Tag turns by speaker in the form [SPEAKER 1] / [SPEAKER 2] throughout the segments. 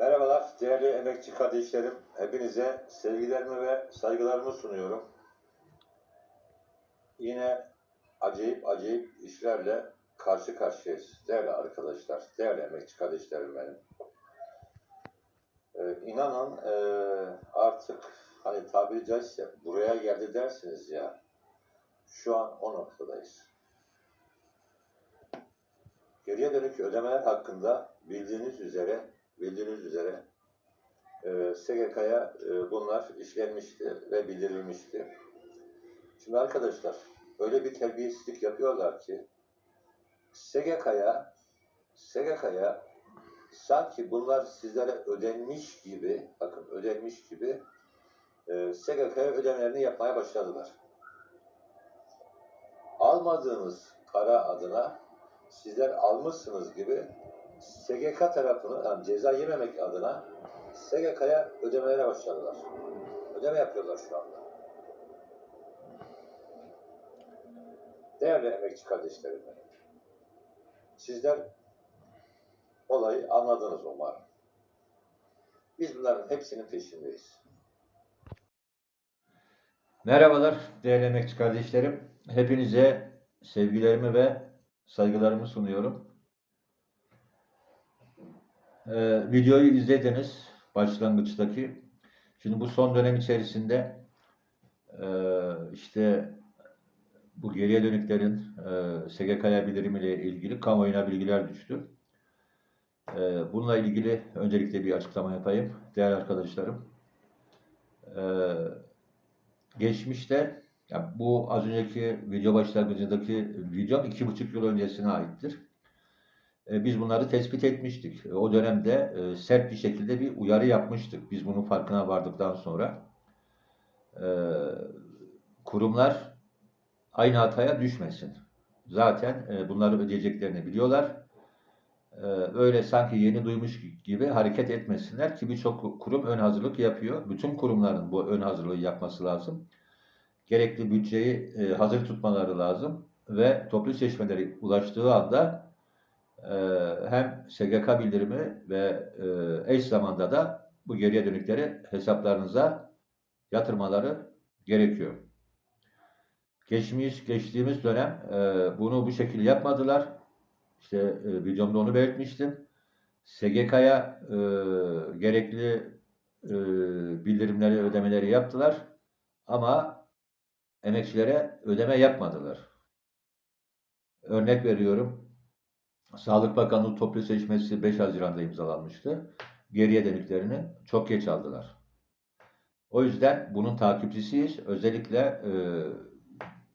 [SPEAKER 1] Merhabalar değerli emekçi kardeşlerim. Hepinize sevgilerimi ve saygılarımı sunuyorum. Yine acayip acayip işlerle karşı karşıyayız. Değerli arkadaşlar, değerli emekçi kardeşlerim benim. Ee, inanın ee, artık hani tabiri caizse buraya geldi dersiniz ya. Şu an o noktadayız. Geriye dönük ödemeler hakkında bildiğiniz üzere bildiğiniz üzere e, SGK'ya e, bunlar işlenmişti ve bildirilmişti. Şimdi arkadaşlar öyle bir terbiyesizlik yapıyorlar ki SGK'ya SGK'ya sanki bunlar sizlere ödenmiş gibi bakın ödenmiş gibi e, SGK'ya ödemelerini yapmaya başladılar. Almadığınız para adına sizler almışsınız gibi SGK tarafını yani ceza yememek adına SGK'ya ödemelere başladılar. Ödeme yapıyorlar şu anda. Değerli emekçi kardeşlerim. Sizler olayı anladınız umarım. Biz bunların hepsinin peşindeyiz.
[SPEAKER 2] Merhabalar değerli emekçi kardeşlerim. Hepinize sevgilerimi ve saygılarımı sunuyorum. Ee, videoyu izlediniz başlangıçtaki. Şimdi bu son dönem içerisinde e, işte bu geriye dönüklerin e, SGK'ya bildirimiyle ilgili kamuoyuna bilgiler düştü. E, bununla ilgili öncelikle bir açıklama yapayım değerli arkadaşlarım. E, geçmişte ya bu az önceki video başlangıcındaki videom iki buçuk yıl öncesine aittir. E, Biz bunları tespit etmiştik. E, O dönemde e, sert bir şekilde bir uyarı yapmıştık. Biz bunun farkına vardıktan sonra. Kurumlar aynı hataya düşmesin. Zaten bunları ödeyeceklerini biliyorlar. Öyle sanki yeni duymuş gibi hareket etmesinler ki birçok kurum ön hazırlık yapıyor. Bütün kurumların bu ön hazırlığı yapması lazım. Gerekli bütçeyi hazır tutmaları lazım ve toplu seçmeleri ulaştığı anda hem SGK bildirimi ve e, eş zamanda da bu geriye dönükleri hesaplarınıza yatırmaları gerekiyor. Geçmiş, geçtiğimiz dönem e, bunu bu şekilde yapmadılar. İşte e, videomda onu belirtmiştim. SGK'ya gerekli bildirimleri, ödemeleri yaptılar. Ama emekçilere ödeme yapmadılar. Örnek veriyorum. Sağlık Bakanlığı toplu seçmesi 5 Haziran'da imzalanmıştı. Geriye dönüklerini çok geç aldılar. O yüzden bunun takipçisiyiz. Özellikle e,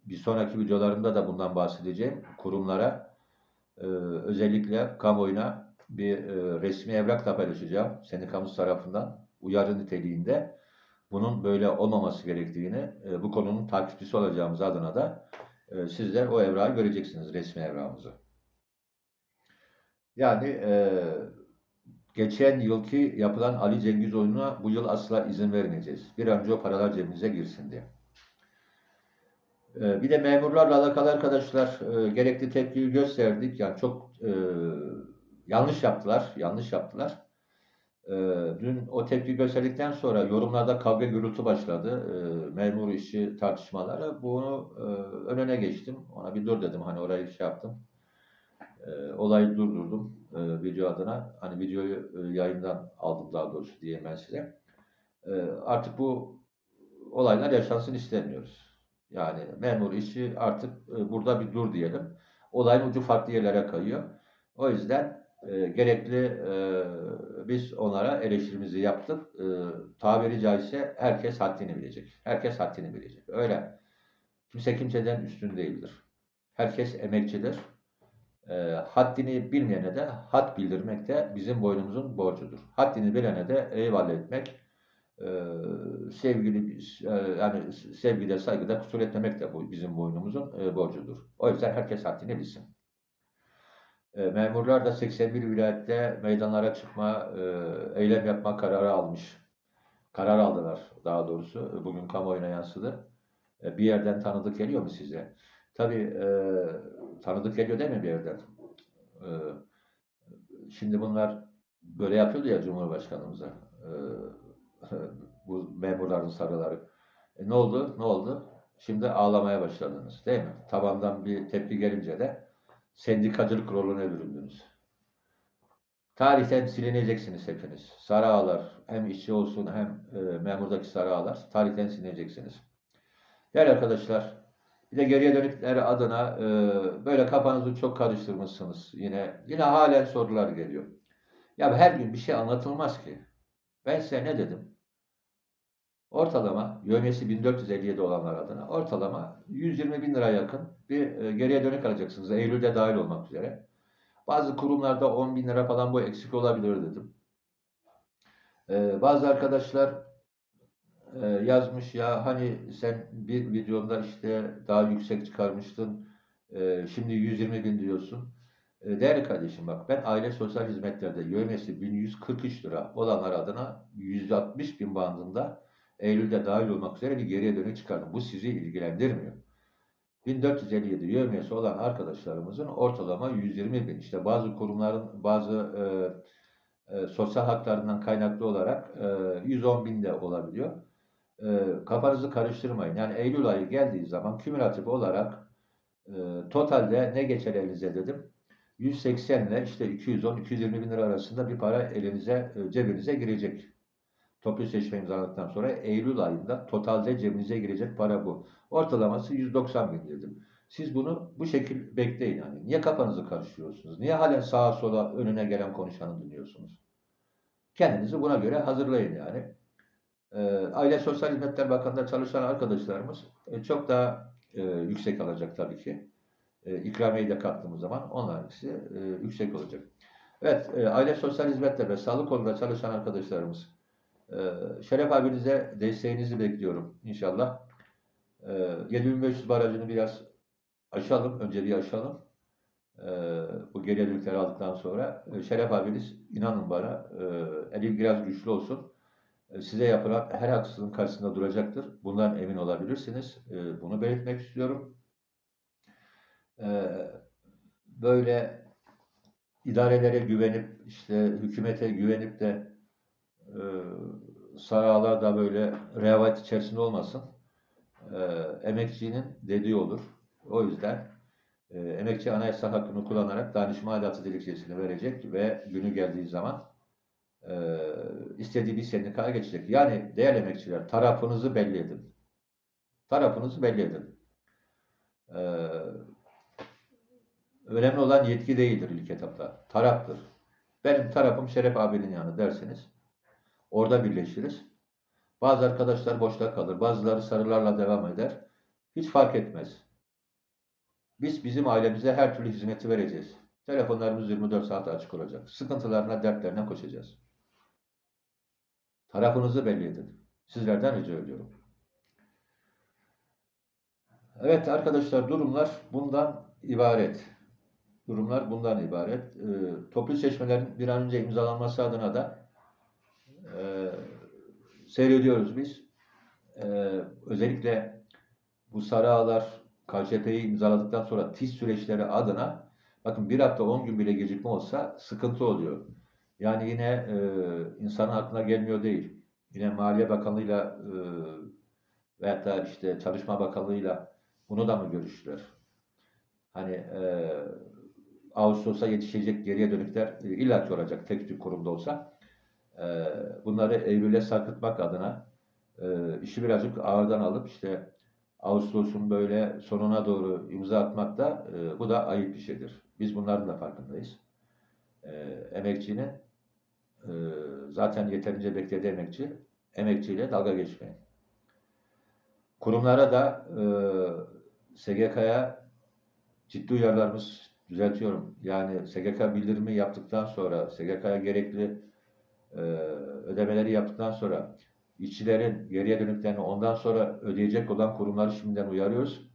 [SPEAKER 2] bir sonraki videolarımda da bundan bahsedeceğim. Kurumlara e, özellikle kamuoyuna bir e, resmi evrak da paylaşacağım. Sendikamız tarafından uyarı niteliğinde bunun böyle olmaması gerektiğini, e, bu konunun takipçisi olacağımız adına da e, sizler o evrağı göreceksiniz, resmi evrağımızı. Yani e, geçen yılki yapılan Ali Cengiz oyununa bu yıl asla izin vermeyeceğiz. Bir önce o paralar cebimize girsin diye. E, bir de memurlarla alakalı arkadaşlar e, gerekli tepkiyi gösterdik. Yani çok e, yanlış yaptılar, yanlış yaptılar. E, dün o tepki gösterdikten sonra yorumlarda kavga gürültü başladı. E, memur işi tartışmaları. Bunu e, önüne geçtim. Ona bir dur dedim. Hani orayı şey yaptım. E, olayı durdurdum e, video adına. Hani videoyu e, yayından aldım daha doğrusu diyeyim ben size. E, artık bu olaylar yaşansın istemiyoruz. Yani memur işi artık e, burada bir dur diyelim. Olayın ucu farklı yerlere kayıyor. O yüzden e, gerekli e, biz onlara eleştirimizi yaptık. E, tabiri caizse herkes haddini bilecek. Herkes haddini bilecek. Öyle. Kimse kimseden üstün değildir. Herkes emekçidir. E, haddini bilmeyene de had bildirmek de bizim boynumuzun borcudur. Haddini bilene de eyvallah etmek, e, sevgili e, yani sevgide saygıda kusur etmemek de bu bizim boynumuzun e, borcudur. O yüzden herkes haddini bilsin. E, memurlar da 81 vilayette meydanlara çıkma, e, eylem yapma kararı almış. Karar aldılar daha doğrusu. Bugün kamuoyuna yansıdı. E, bir yerden tanıdık geliyor mu size? Tabii e, tanıdık geliyor değil mi bir yerden? E, şimdi bunlar böyle yapıyordu ya Cumhurbaşkanımıza. Ee, bu memurların sarıları. E, ne oldu? Ne oldu? Şimdi ağlamaya başladınız değil mi? Tabandan bir tepki gelince de sendikacılık rolüne büründünüz. Tarihten silineceksiniz hepiniz. Sarı ağlar, hem işçi olsun hem e, memurdaki sarı ağlar, tarihten silineceksiniz. Değerli arkadaşlar, bir de geriye dönükleri adına e, böyle kafanızı çok karıştırmışsınız. Yine yine halen sorular geliyor. Ya her gün bir şey anlatılmaz ki. Ben size ne dedim? Ortalama, yövmiyesi 1457 olanlar adına ortalama 120 bin lira yakın bir e, geriye dönük alacaksınız. Eylül'de dahil olmak üzere. Bazı kurumlarda 10 bin lira falan bu eksik olabilir dedim. E, bazı arkadaşlar e, yazmış ya hani sen bir videonda işte daha yüksek çıkarmıştın. e, şimdi 120 bin diyorsun. E, Değerli kardeşim bak ben aile sosyal hizmetlerde yövmiyesi 1143 lira olanlar adına 160 bin bandında Eylül'de dahil olmak üzere bir geriye dönük çıkardım. Bu sizi ilgilendirmiyor. 1457 yövmiyesi olan arkadaşlarımızın ortalama 120 bin. İşte bazı kurumların bazı e, e, sosyal haklarından kaynaklı olarak e, 110 bin de olabiliyor. E, kafanızı karıştırmayın. Yani Eylül ayı geldiği zaman kümülatif olarak e, totalde ne geçer elinize dedim. 180 ile işte 210-220 bin lira arasında bir para elinize, e, cebinize girecek. Toplu seçme imzaladıktan sonra Eylül ayında totalde cebinize girecek para bu. Ortalaması 190 bin dedim. Siz bunu bu şekil bekleyin. Yani. Niye kafanızı karıştırıyorsunuz? Niye halen sağa sola önüne gelen konuşanı dinliyorsunuz? Kendinizi buna göre hazırlayın yani. Ee, Aile Sosyal Hizmetler Bakanlığı'nda çalışan arkadaşlarımız e, çok daha e, yüksek alacak tabii ki. E, ikramiyeyi de kattığımız zaman onlar ikisi yüksek olacak. Evet, Aile Sosyal Hizmetler ve Sağlık Kolunda çalışan arkadaşlarımız Şeref abinize desteğinizi bekliyorum inşallah. E, 7500 barajını biraz aşalım, önce bir aşalım. Bu geriye dönükleri aldıktan sonra Şeref abiniz inanın bana eli biraz güçlü olsun. E, size yapılan her haksızlığın karşısında duracaktır. Bundan emin olabilirsiniz. E, bunu belirtmek istiyorum. E, böyle idarelere güvenip işte hükümete güvenip de saraylar da böyle rehavet içerisinde olmasın. Emekçinin dediği olur. O yüzden emekçi anayasa hakkını kullanarak danışma adatı dilekçesini verecek ve günü geldiği zaman e, istediği bir sendikaya geçecek. Yani değerli emekçiler tarafınızı belli edin. Tarafınızı belli edin. E, önemli olan yetki değildir ilk etapta. Taraftır. Benim tarafım Şeref abinin yanı derseniz orada birleşiriz. Bazı arkadaşlar boşta kalır. Bazıları sarılarla devam eder. Hiç fark etmez. Biz bizim ailemize her türlü hizmeti vereceğiz. Telefonlarımız 24 saat açık olacak. Sıkıntılarına, dertlerine koşacağız. Tarafınızı belli edin. Sizlerden rica ediyorum. Evet arkadaşlar durumlar bundan ibaret. Durumlar bundan ibaret. Ee, toplu seçmelerin bir an önce imzalanması adına da e, seyrediyoruz biz. E, özellikle bu sarı ağlar KCP'yi imzaladıktan sonra TİS süreçleri adına bakın bir hafta 10 gün bile gecikme olsa sıkıntı oluyor. Yani yine e, insanın aklına gelmiyor değil. Yine Maliye Bakanlığı'yla e, veyahut da işte Çalışma Bakanlığı'yla bunu da mı görüştüler? Hani e, Ağustos'a yetişecek geriye dönükler e, illaki olacak tek tük kurumda olsa. E, bunları Eylül'e sarkıtmak adına e, işi birazcık ağırdan alıp işte Ağustos'un böyle sonuna doğru imza atmak da e, bu da ayıp bir şeydir. Biz bunların da farkındayız. E, emekçinin zaten yeterince beklediği emekçi emekçiyle dalga geçmeyin. Kurumlara da e, SGK'ya ciddi uyarılarımız düzeltiyorum. Yani SGK bildirimi yaptıktan sonra SGK'ya gerekli e, ödemeleri yaptıktan sonra işçilerin geriye dönüklerini ondan sonra ödeyecek olan kurumları şimdiden uyarıyoruz.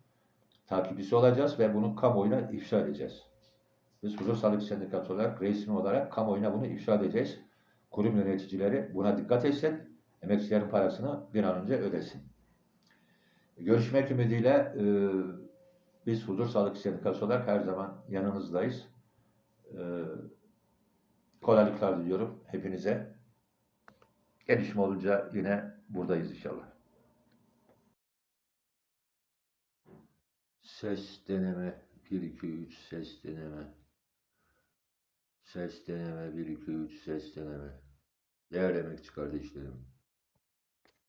[SPEAKER 2] Takipçisi olacağız ve bunu kamuoyuna ifşa edeceğiz. Biz Huzur Sağlık Sendikası olarak, resmi olarak kamuoyuna bunu ifşa edeceğiz. Kurum yöneticileri buna dikkat etsin. Emekçilerin parasını bir an önce ödesin. Görüşmek ümidiyle e, biz Huzur Sağlık Sendikası olarak her zaman yanınızdayız. E, kolaylıklar diliyorum hepinize. Gelişme olunca yine buradayız inşallah. Ses deneme 1 2 3 ses deneme. Ses deneme 1 2 3 ses deneme. Değerli emekçi kardeşlerim,